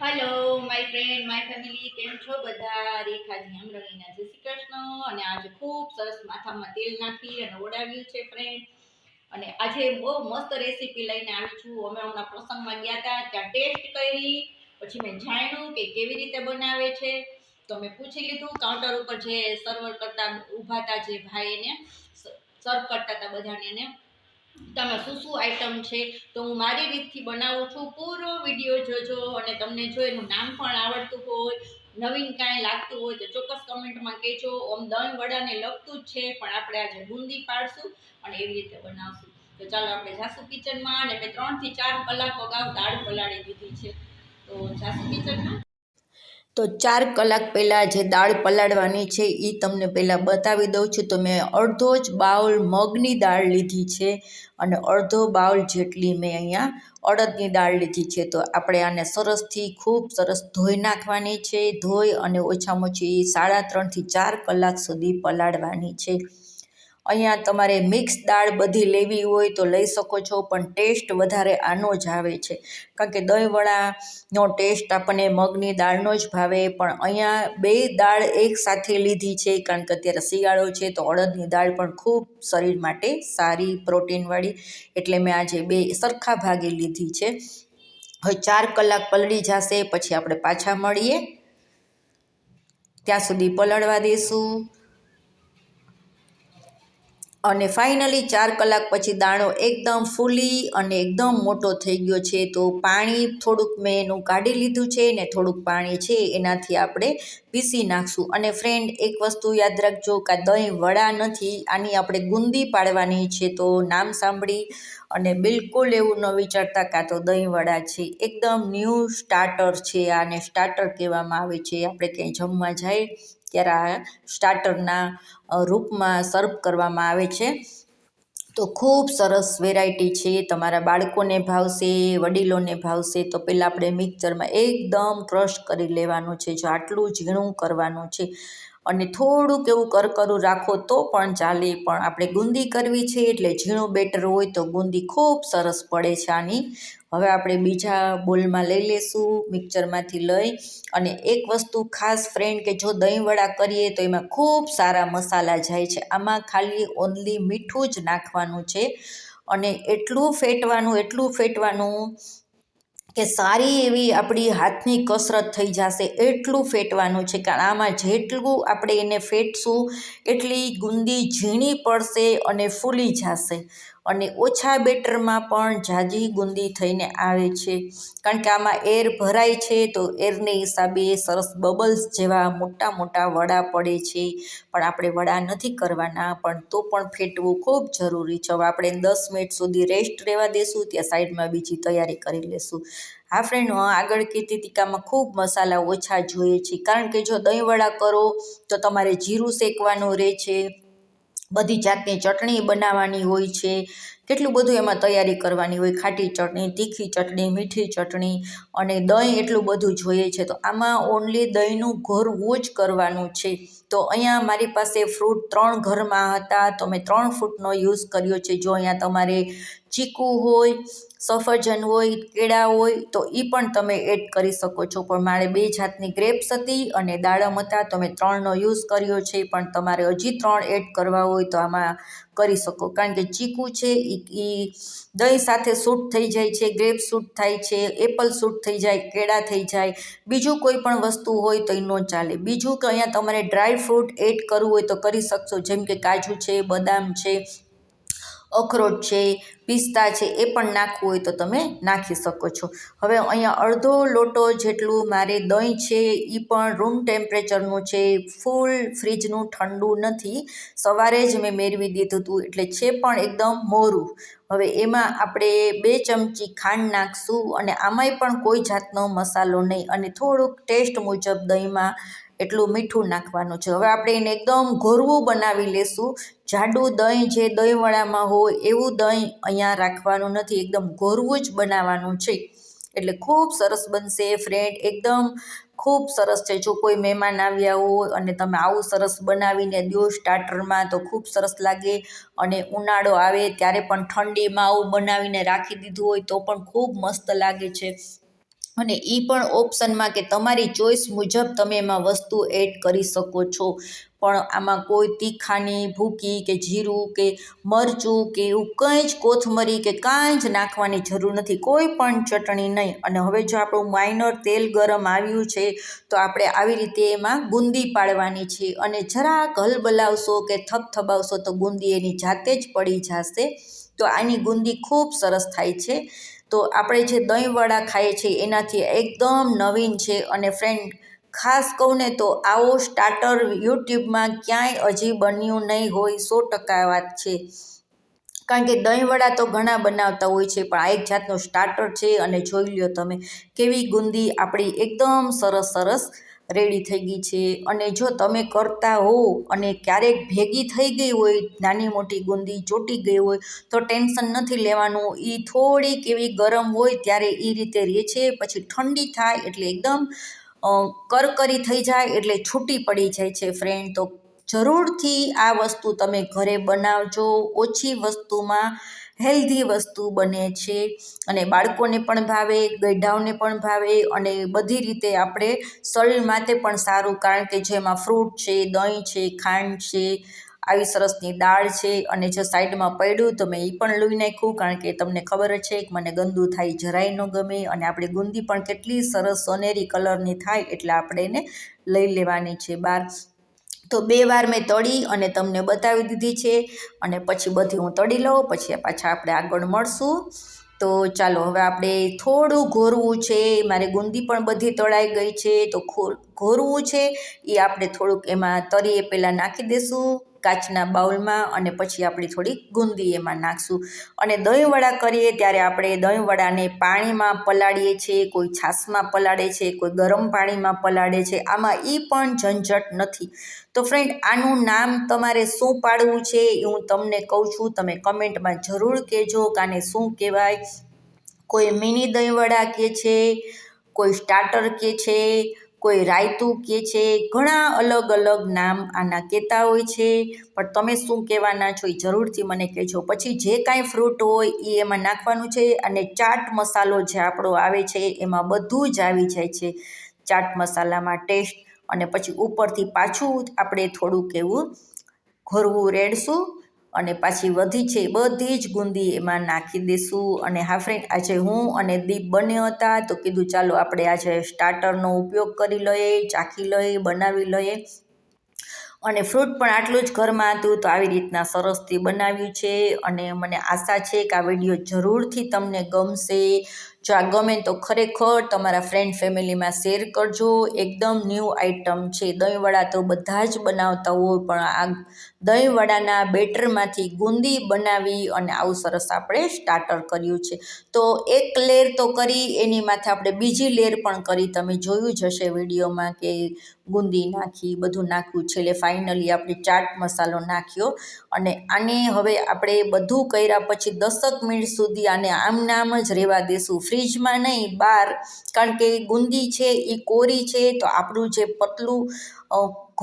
Hello my friend my family કેમ છો બધા? રેખાજી આમ રહીના જય શ્રી કૃષ્ણ. અને આજે ખૂબ સરસ માથામાં તેલ નાખી અને ઓડાવ્યું છે ફ્રેન્ડ અને આજે બહુ મસ્ત રેસીપી લઈને આવી છું. અમે હમણાં પ્રસંગમાં ગયા હતા, ત્યાં ટેસ્ટ કરી. પછી મેં જાણ્યું કે કેવી રીતે બનાવે છે. તો મેં પૂછી લીધું કાઉન્ટર ઉપર જે સર્વર કરતા ઊભા હતા જે ભાઈ એને સર્વ કરતા હતા બધાને એને. તમે શું શું આઈટમ છે તો હું મારી રીતથી બનાવું છું. પૂરો વીડિયો જોજો અને તમને જો એનું નામ પણ આવડતું હોય, નવીન કાંઈ લાગતું હોય તો ચોક્કસ કમેન્ટમાં કહેજો. ઓમ દન વડાને લગતું જ છે, પણ આપણે આજે બુંદી પાડશું અને એવી રીતે બનાવશું. તો ચાલો આપણે જાસુ કિચનમાં અને મેં ત્રણથી ચાર કલાક અગાઉ દાળ પલાળી દીધી છે. તો જાસુ કિચનમાં તો ચાર કલાક પહેલાં જે દાળ પલાળવાની છે એ તમને પહેલાં બતાવી દઉં છું. તો મેં અડધો જ બાઉલ મગની દાળ લીધી છે અને અડધો બાઉલ જેટલી મેં અહીંયા અડદની દાળ લીધી છે. તો આપણે આને સરસથી ખૂબ સરસ ધોઈ નાખવાની છે. ધોઈ અને ઓછામાં ઓછી સાડા ત્રણથી ચાર કલાક સુધી પલાળવાની છે. અહીંયા તમારે મિક્સ દાળ બધી લેવી હોય તો લઈ શકો છો, પણ ટેસ્ટ વધારે આનો જ આવે છે. કારણ કે દહીંવડાનો ટેસ્ટ આપણને મગની દાળનો જ ભાવે, પણ અહીંયા બે દાળ એક સાથે લીધી છે, કારણ કે અત્યારે શિયાળો છે, તો અડદની દાળ પણ ખૂબ શરીર માટે સારી પ્રોટીનવાળી, એટલે મેં આજે બે સરખા ભાગે લીધી છે. હવે ચાર કલાક પલળી જશે, પછી આપણે પાછા મળીએ. ત્યાં સુધી પલળવા દઈશું અને ફાઇનલી ચાર કલાક પછી દાણો એકદમ ફૂલી અને એકદમ મોટો થઈ ગયો છે. તો પાણી થોડુંક મેં એનું કાઢી લીધું છે ને થોડુંક પાણી છે એનાથી આપણે પીસી નાખશું. અને ફ્રેન્ડ એક વસ્તુ યાદ રાખજો કે દહીં વડા નથી, આની આપણે ગુંદી પાડવાની છે. તો નામ સાંભળી અને બિલકુલ એવું ન વિચારતા કાં તો દહીંવડા છે. એકદમ ન્યૂ સ્ટાર્ટર છે આને સ્ટાર્ટર કહેવામાં આવે છે. આપણે ક્યાંય જમવા જાય ત્યારે આ સ્ટાર્ટરના રૂપમાં સર્વ કરવામાં આવે છે. તો ખૂબ સરસ વેરાયટી છે. તમારા બાળકોને ભાવશે, વડીલોને ભાવશે, તો પહેલાં આપણે મિક્સરમાં એકદમ ક્રશ કરી લેવાનું છે. જો આટલું ઝીણું કરવાનું છે અને થોડુંક એવું કરકરું રાખો તો પણ ચાલે. પણ આપણે ગુંદી કરવી છે એટલે ઝીણું બેટર હોય તો ગુંદી ખૂબ સરસ પડે છે આની. હવે આપણે બીજા બોલમાં લઈ લેશું, મિક્સરમાંથી લઈ. અને એક વસ્તુ ખાસ ફ્રેન્ડ કે જો દહીંવડા કરીએ તો એમાં ખૂબ સારા મસાલા જાય છે. આમાં ખાલી ઓનલી મીઠું જ નાખવાનું છે. અને એટલું ફેટવાનું એટલું ફેટવાનું કે સારી એવી આપણી હાથની કસરત થઈ જશે એટલું ફેટવાનું છે. કારણ આમાં જેટલું આપણે એને ફેટશું, એટલી ગુંદી ઝીણી પડશે અને ફૂલી જશે. અને ઓછા બેટરમાં પણ ઝાઝી ગુંદી થઈને આવે છે. કારણ કે આમાં એર ભરાય છે તો એરને હિસાબે સરસ બબલ્સ જેવા મોટા મોટા વડા પડે છે. પણ આપણે વડા નથી કરવાના, પણ તો પણ ફેટવું ખૂબ જરૂરી છે. હવે આપણે દસ મિનિટ સુધી રેસ્ટ રહેવા દેશું, ત્યાં સાઈડમાં બીજી તૈયારી કરી લેશું. હા ફ્રેન્ડ, આગળ કીધી ટીકામાં ખૂબ મસાલા ઓછા જોઈએ છે. કારણ કે જો દહીંવડા કરો તો તમારે જીરું શેકવાનું રહે છે. બધી જાતની ચટણી બનાવવાની હોય છે. કેટલું બધું એમાં તૈયારી કરવાની હોય. ખાટી ચટણી, તીખી ચટણી, મીઠી ચટણી અને દહીં એટલું બધું જોઈએ છે. તો આમાં ઓનલી દહીંનું ઘરવું જ કરવાનું છે. તો અહીંયા મારી પાસે ફ્રૂટ ત્રણ ઘરમાં હતા. તો મેં ત્રણ ફ્રૂટનો યુઝ કર્યો છે. જો અહીંયા તમારે ચીકુ હોય, સફરજન હોય, કેળા હોય, તો એ પણ તમે એડ કરી શકો છો. પણ મારે બે જાતની ગ્રેપ્સ હતી અને દાડમ હતા, તો મેં ત્રણનો યુઝ કર્યો છે. પણ તમારે હજી ત્રણ એડ કરવા હોય તો આમાં કરી શકો. કારણ કે ચીકુ છે એ દહીં સાથે સૂટ થઈ જાય છે ગ્રેપ સૂટ થાય છે એપલ સૂટ થઈ જાય, કેળા થઈ જાય. બીજું કોઈ પણ વસ્તુ હોય તો એ ન ચાલે. બીજું કે અહીંયા તમારે ડ્રાય ફ્રૂટ એડ કરવું હોય તો કરી શકશો. જેમ કે કાજુ છે, બદામ છે અખરોટ છે, પિસ્તા છે, એ પણ નાખવું હોય તો તમે નાખી શકો છો. હવે અહીંયા અડધો લોટો જેટલું મારે દહીં છે એ પણ રૂમ ટેમ્પરેચરનું છે ફૂલ ફ્રીજનું ઠંડુ નથી. સવારે જ મેં મેળવી દીધું હતું એટલે છે પણ એકદમ મોરું. હવે એમાં આપણે બે ચમચી ખાંડ નાખશું અને આમાંય પણ કોઈ જાતનો મસાલો નહીં. અને થોડુંક ટેસ્ટ મુજબ દહીંમાં એટલું મીઠું નાખવાનું છે. હવે આપણે એને એકદમ ઘોરવું બનાવી લેશું. જાડું દહીં જે દહીંવડામાં હોય એવું દહીં અહીંયા રાખવાનું નથી, એકદમ ઘોરવું જ બનાવવાનું છે. એટલે ખૂબ સરસ બનશે ફ્રેન્ડ એકદમ ખૂબ સરસ છે. જો કોઈ મહેમાન આવ્યા હોય અને તમે આવું સરસ બનાવીને દો સ્ટાર્ટરમાં તો ખૂબ સરસ લાગે અને ઉનાળો આવે ત્યારે પણ ઠંડીમાં આવું બનાવીને રાખી દીધું હોય તો પણ ખૂબ મસ્ત લાગે છે. અને એ પણ ઓપ્શનમાં કે તમારી ચોઈસ મુજબ તમે એમાં વસ્તુ એડ કરી શકો છો. પણ આમાં કોઈ તીખાની, ભૂકી કે જીરું કે મરચું કે એવું કંઈ જ કોથમરી કે કાંઈ જ નાખવાની જરૂર નથી. કોઈ પણ ચટણી નહીં. અને હવે જો આપણું માઇનર તેલ ગરમ આવ્યું છે, તો આપણે આવી રીતે એમાં ગુંદી પાડવાની છે. અને જરાક હલબલાવશો કે થપથપાવશો તો ગુંદી એની જાતે જ પડી જશે. તો આની ગુંદી ખૂબ સરસ થાય છે. તો આપણે જે દહીંવડા ખાઈએ છીએ, એનાથી એકદમ નવીન છે. અને ફ્રેન્ડ ખાસ કહું ને તો આવો સ્ટાર્ટર યુટ્યુબમાં ક્યાંય હજી બન્યું નહીં હોય સો ટકા વાત છે. કારણ કે દહીંવડા તો ઘણા બનાવતા હોય છે, પણ આ એક જાતનું સ્ટાર્ટર છે. અને જોઈ લ્યો તમે, કેવી ગુંદી આપણી, એકદમ સરસ સરસ રેડી થઈ ગઈ છે. અને જો તમે કરતા હો અને ક્યારેક ભેગી થઈ ગઈ હોય, નાની મોટી ગુંદી ચોટી ગઈ હોય, તો ટેન્શન નથી લેવાનું. એ થોડીક એવી ગરમ હોય ત્યારે એ રીતે રહે છે. પછી ઠંડી થાય એટલે એકદમ કરકરી થઈ જાય એટલે છૂટી પડી જાય છે ફ્રેન્ડ તો જરૂરથી આ વસ્તુ તમે ઘરે બનાવજો. ઓછી વસ્તુમાં હેલ્ધી વસ્તુ બને છે અને બાળકોને પણ ભાવે ગઈઢાઓને પણ ભાવે અને બધી રીતે આપણે શરીર માટે પણ સારું કારણ કે જેમાં ફ્રૂટ છે, દહીં છે, ખાંડ છે, આવી સરસની દાળ છે અને જો સાઈડમાં પડ્યું તો મેં એ પણ લઈ નાખ્યું કારણ કે તમને ખબર છે કે મને ગંદુ થાય, જરાય ન ગમે અને આપણી ગુંદી પણ કેટલી સરસ સોનેરી કલરની થાય એટલે આપણે એને લઈ લેવાની છે. બહાર તો બે વાર મેં તળી અને તમને બતાવી દીધી છે. અને પછી બધી હું તળી લઉં, પછી પાછા આપણે આગળ મળશું. તો ચાલો, હવે આપણે થોડું ઘોરવું છે. મારે ગુંદી પણ બધી તળાઈ ગઈ છે, તો ઘોરવું છે. એ આપણે થોડુંક એમાં તરીએ પહેલાં નાખી દઈશું કાચના બાઉલમાં અને પછી આપણે થોડી ગુંદી એમાં નાખશું. અને દહીંવડા કરીએ ત્યારે આપણે દહીંવડાને પાણીમાં પલાળીએ છીએ, કોઈ છાશમાં પલાળે છે, કોઈ ગરમ પાણીમાં પલાળે છે, આમાં એ પણ ઝંઝટ નથી. તો ફ્રેન્ડ આનું નામ તમારે શું પાડવું છે એ હું તમને કહું છું. તમે કમેન્ટમાં જરૂર કહેજો કાને શું કહેવાય. કોઈ મિની દહીંવડા કહે છે, કોઈ સ્ટાર્ટર કહે છે કોઈ રાયતું કે છે, ઘણા અલગ અલગ નામ આના કહેતા હોય છે. પણ તમે શું કહેવાના છો એ જરૂરથી મને કહેજો. પછી જે કાંઈ ફ્રૂટ હોય એ એમાં નાખવાનું છે અને ચાટ મસાલો જે આપણો આવે છે એમાં બધું જ આવી જાય છે. ચાટ મસાલામાં ટેસ્ટ અને પછી ઉપરથી પાછું આપણે થોડુંક એવું ઘોરવું રેડશું. અને પાછી વધી છે, બધી જ ગુંદી એમાં નાખી દઈશું અને હા ફ્રેન્ડ આજે હું અને દીપ બંને હતા તો કીધું ચાલો આપણે આજે સ્ટાર્ટરનો ઉપયોગ કરી લઈએ, ચાખી લઈએ, બનાવી લઈએ. અને ફ્રૂટ પણ આટલું જ ઘરમાં હતું તો આવી રીતના સરસથી બનાવ્યું છે. અને મને આશા છે કે આ વીડિયો જરૂરથી તમને ગમશે. જો આ ગમે તો ખરેખર તમારા ફ્રેન્ડ ફેમિલીમાં શેર કરજો. એકદમ ન્યૂ આઇટમ છે. દહીંવડા તો બધા જ બનાવતા હોય, પણ આ દહીંવડાના બેટરમાંથી ગુંદી બનાવી અને આવું સરસ આપણે સ્ટાર્ટર કર્યું છે. તો એક લેર તો કરી, એની માથે આપણે બીજી લેર પણ કરી. તમે જોયું જ હશે વિડીયોમાં કે ગુંદી નાખી, બધું નાખ્યું. છેલ્લે ફાઇનલી આપણે ચાટ મસાલો નાખ્યો અને આને હવે આપણે બધું કર્યા પછી દસક મિનિટ સુધી આને આમ નામ જ રહેવા દેશું. ફ્રીજમાં નહીં, બહાર. કારણ કે ગુંદી છે, એ કોરી છે, તો આપણું જે પતલું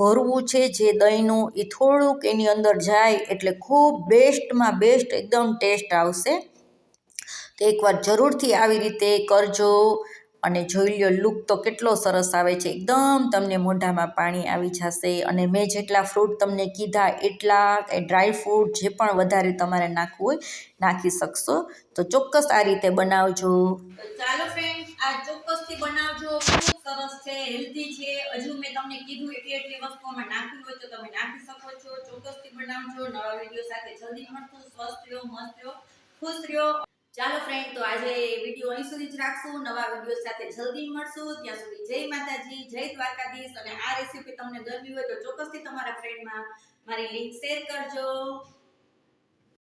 ઘરવું છે, જે દહીંનું, એ થોડુંક એની અંદર જાય એટલે ખૂબ બેસ્ટમાં બેસ્ટ, એકદમ ટેસ્ટ આવશે. તો એકવાર જરૂરથી આવી રીતે કરજો. અને જોઈ લ્યો લુક તો કેટલો સરસ આવે છે. એકદમ તમને મોઢામાં પાણી આવી જશે અને મેં જેટલા ફ્રૂટ તમને કીધા, એટલા એ ડ્રાય ફ્રૂટ જે પણ વધારે તમારે નાખવું હોય, નાખી શકશો. તો ચોક્કસ આ રીતે બનાવજો. ચાલો ફ્રેન્ડ આ ચોક્કસથી બનાવજો. સરસ છે હેલ્ધી છે. હજુ મેં તમને કીધું એટલી એટલી વસ્તુઓમાં નાખવી હોય તો તમે નાખી શકો છો. ચોક્કસથી બનાવજો. નવા વીડિયો સાથે જલ્દી મળશું. સ્વસ્થ રહ્યો, મસ્ત રહ્યો, ખુશ રહ્યો. ચાલો ફ્રેન્ડ તો આજે વીડિયો અહીં સુધી જ રાખશું. નવા વીડિયો સાથે જલ્દી મળશું. ત્યાં સુધી જય માતાજી, જય દ્વારકાધીશ. અને આ રેસીપી તમને ગમી હોય તો ચોક્કસથી તમારા ફ્રેન્ડમાં મારી લિંક શેર કરજો.